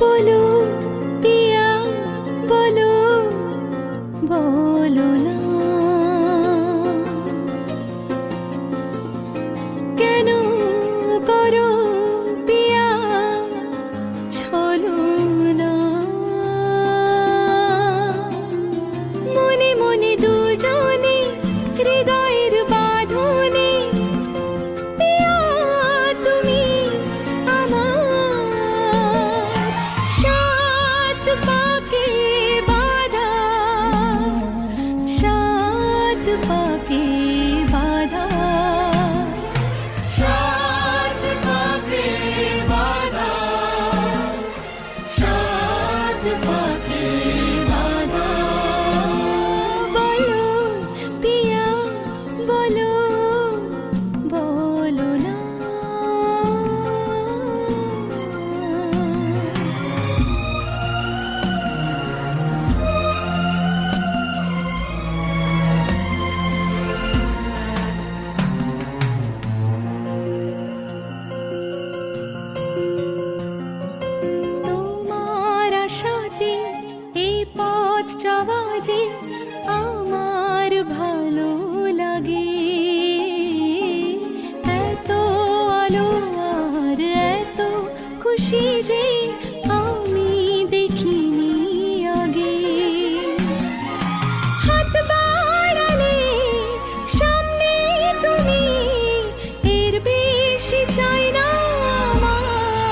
বলো পিয়া বলো বলো না। the 起家。